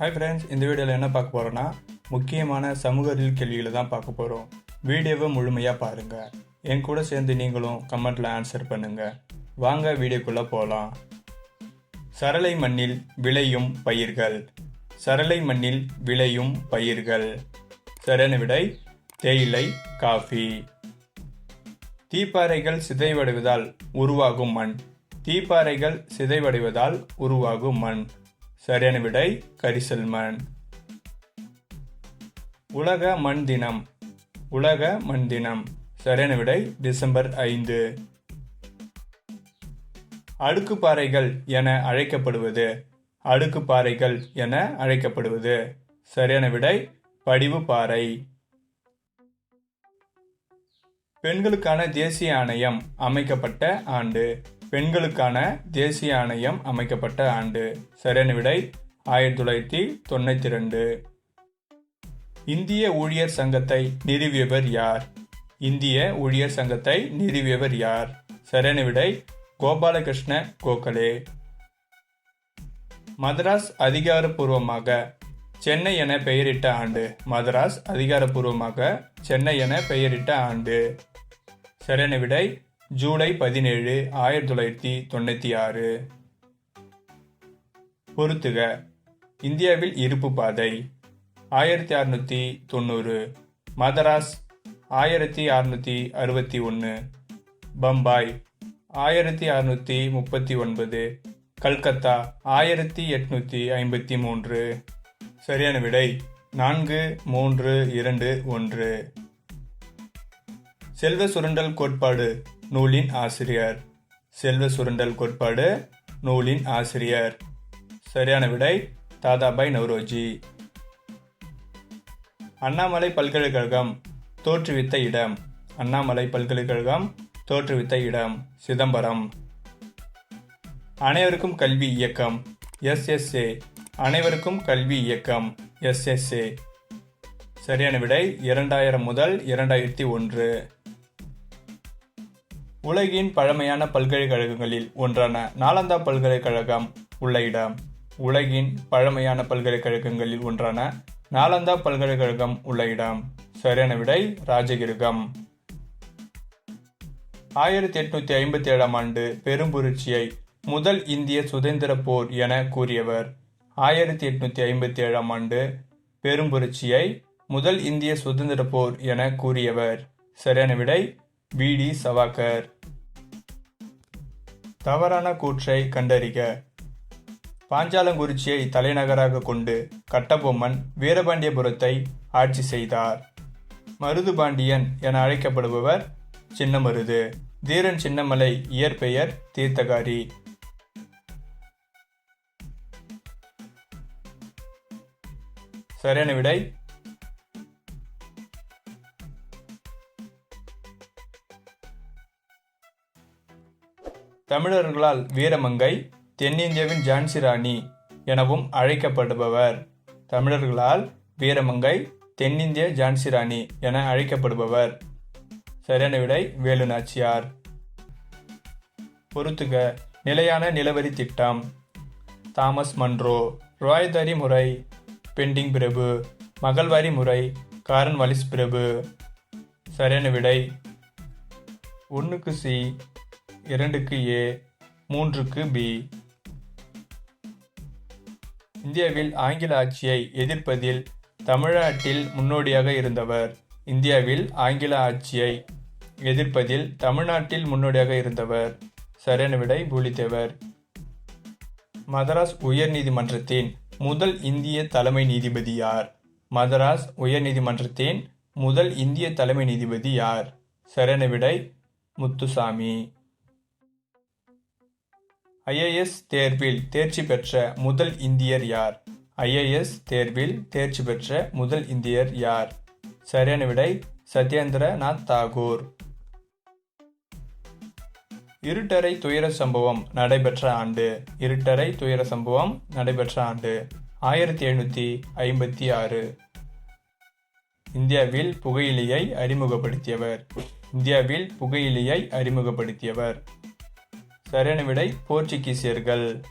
Hi friends இந்த வீடியோவில் என்ன பார்க்க போகிறோன்னா முக்கியமான சமூக அறிவியல் கேள்விகளை தான் பார்க்க போகிறோம் வீடியோவை முழுமையாக பாருங்கள் என் கூட சேர்ந்து நீங்களும் கமெண்ட்டில் ஆன்சர் பண்ணுங்கள் வாங்க வீடியோக்குள்ளே போகலாம் சரளை மண்ணில் விளையும் பயிர்கள். சரளை மண்ணில் விளையும் பயிர்கள். சரியான விடை தேயிலை காஃபி. தீப்பாறைகள் சிதைவடைவதால் உருவாகும் மண். தீப்பாறைகள் சிதைவடைவதால் உருவாகும் மண். சரியான விடை கரிசல்மன் உலக மண் தினம். உலக மண் தினம். சரியான விடை டிசம்பர் ஐந்து. அடுக்கு பாறைகள் என அழைக்கப்படுவது. அடுக்கு பாறைகள் என அழைக்கப்படுவது. சரியான விடை படிவு பாறை பெண்களுக்கான தேசிய ஆணையம் அமைக்கப்பட்ட ஆண்டு. பெண்களுக்கான தேசிய ஆணையம் அமைக்கப்பட்ட ஆண்டு. சரியான விடை ஆயிரத்தி தொள்ளாயிரத்தி தொண்ணூத்தி ரெண்டு. இந்திய ஊழியர் சங்கத்தை நிறுவியவர் யார்? இந்திய ஊழியர் சங்கத்தை நிறுவியவர் யார்? சரியான விடை கோபாலகிருஷ்ண கோகலே. மதராஸ் அதிகாரப்பூர்வமாக சென்னை என பெயரிட்ட ஆண்டு. மதராஸ் அதிகாரப்பூர்வமாக சென்னை என பெயரிட்ட ஆண்டு. சரியான விடை ஜூலை பதினேழு ஆயிரத்தி தொள்ளாயிரத்தி தொண்ணூற்றி ஆறு பொருத்துக. இந்தியாவில் இருப்பு பாதை. ஆயிரத்தி அறுநூற்றி தொண்ணூறு. மதராஸ் ஆயிரத்தி அறுநூற்றி அறுபத்தி ஒன்று பம்பாய் ஆயிரத்தி அறுநூற்றி முப்பத்தி ஒன்பது. கல்கத்தா ஆயிரத்தி எட்நூற்றி ஐம்பத்தி மூன்று. சரியான விடை நான்கு மூன்று இரண்டு ஒன்று. செல்வ சுரண்டல் கோட்பாடு. நூலின் ஆசிரியர். செல்வ சுரண்டல் கோட்பாடு நூலின் ஆசிரியர். சரியான விடை தாதாபாய் நவ்ரோஜி. அண்ணாமலை பல்கலைக்கழகம் தோற்றுவித்த இடம். அண்ணாமலை பல்கலைக்கழகம் தோற்றுவித்த இடம் சிதம்பரம். அனைவருக்கும் கல்வி இயக்கம் எஸ்எஸ்ஏ அனைவருக்கும் கல்வி இயக்கம் எஸ்எஸ்ஏ சரியான விடை இரண்டாயிரம் முதல் இரண்டாயிரத்தி ஒன்று. உலகின் பழமையான பல்கலைக்கழகங்களில் ஒன்றான நாலந்தா பல்கலைக்கழகம் உள்ள இடம். உலகின் பழமையான பல்கலைக்கழகங்களில் ஒன்றான நாலந்தா பல்கலைக்கழகம் உள்ள இடம். சரியான விடை ராஜகிருகம். ஆயிரத்தி எட்நூத்தி ஐம்பத்தி ஏழாம் ஆண்டு பெரும்புரட்சியை முதல் இந்திய சுதந்திர போர் என கூறியவர். ஆயிரத்தி எட்நூத்தி ஐம்பத்தி ஏழாம் ஆண்டு பெரும்புரட்சியை முதல் இந்திய சுதந்திர போர் என கூறியவர். சரியான விடை வி. டி. சவாக்கர் தவறான கூற்றை கண்டறிக. பாஞ்சாலங்குறிச்சியை தலைநகராக கொண்டு கட்டபொம்மன் வீரபாண்டியபுரத்தை ஆட்சி செய்தார். மருதுபாண்டியன் என அழைக்கப்படுபவர் சின்னமருது. தீரன் சின்னமலை இயற்பெயர் தீர்த்தகாரி. சரியான விடை தமிழர்களால் வீரமங்கை தென்னிந்தியாவின் ஜான்சி ராணி எனவும் அழைக்கப்படுபவர். தமிழர்களால் வீரமங்கை தென்னிந்திய ஜான்சி ராணி என அழைக்கப்படுபவர். சரியான விடை வேலு நாச்சியார் பொறுத்துக நிலையான நிலவரி திட்டம். தாமஸ் மன்றோ ராய்தரி முறை பெண்டிங் பிரபு மகள்வாரி முறை காரன் வலிஸ் பிரபு. சரியான விடை ஒன்றுக்கு சி இரண்டுக்கு ஏ மூன்றுக்கு பி. இந்தியாவில் ஆங்கில ஆட்சியை எதிர்ப்பதில் தமிழ்நாட்டில் முன்னோடியாக இருந்தவர். இந்தியாவில் ஆங்கில ஆட்சியை எதிர்ப்பதில் தமிழ்நாட்டில் முன்னோடியாக இருந்தவர். சரியான விடை பூலித்தேவர். மதராஸ் உயர்நீதிமன்றத்தின் முதல் இந்திய தலைமை நீதிபதி யார்? மதராஸ் உயர்நீதிமன்றத்தின் முதல் இந்திய தலைமை நீதிபதி யார்? சரியான விடை முத்துசாமி. ஐஏஎஸ் தேர்வில் தேர்ச்சி பெற்ற முதல் இந்தியர் யார்? ஐஏஎஸ் தேர்வில் தேர்ச்சி பெற்ற முதல் இந்தியர் யார்? சரியான விடை சத்யேந்திரநாத் தாகூர். இருட்டறை துயர சம்பவம் நடைபெற்ற ஆண்டு. இருட்டறை துயர சம்பவம் நடைபெற்ற ஆண்டு. ஆயிரத்தி எழுநூற்றி ஐம்பத்தி ஆறு. இந்தியாவில் புகையிலையை அறிமுகப்படுத்தியவர். இந்தியாவில் புகையிலையை அறிமுகப்படுத்தியவர். சரியான விடை போர்ச்சுகீசியர்கள்.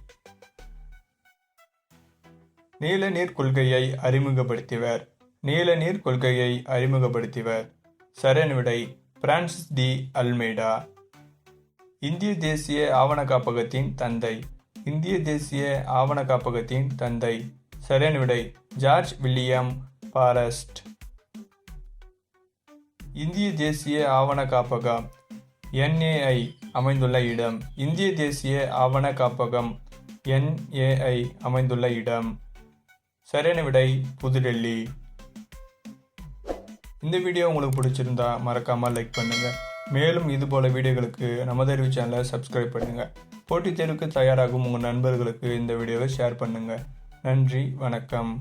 நீலநீர் கொள்கையை அறிமுகப்படுத்தியவர். நீலநீர் கொள்கையை அறிமுகப்படுத்தியவர். சரியான விடை பிரான்சிஸ் டி அல்மேடா இந்திய தேசிய ஆவண காப்பகத்தின் தந்தை. இந்திய தேசிய ஆவண காப்பகத்தின் தந்தை. சரியான விடை ஜார்ஜ் வில்லியம் பாரஸ்ட். இந்திய தேசிய ஆவண காப்பகம் என்ஏஐ. அமைந்துள்ள இடம். இந்திய தேசிய ஆவண காப்பகம் என்ஏஐ அமைந்துள்ள இடம். சரியான விடை புதுடெல்லி. இந்த வீடியோ உங்களுக்கு பிடிச்சிருந்தா மறக்காமல் லைக் பண்ணுங்கள் மேலும் இது போல வீடியோகளுக்கு நமது அறிவு சேனலை சப்ஸ்கிரைப் பண்ணுங்கள் போட்டித் தேர்வுக்கு தயாராகும் உங்கள் நண்பர்களுக்கு இந்த வீடியோவை ஷேர் பண்ணுங்கள் நன்றி வணக்கம்.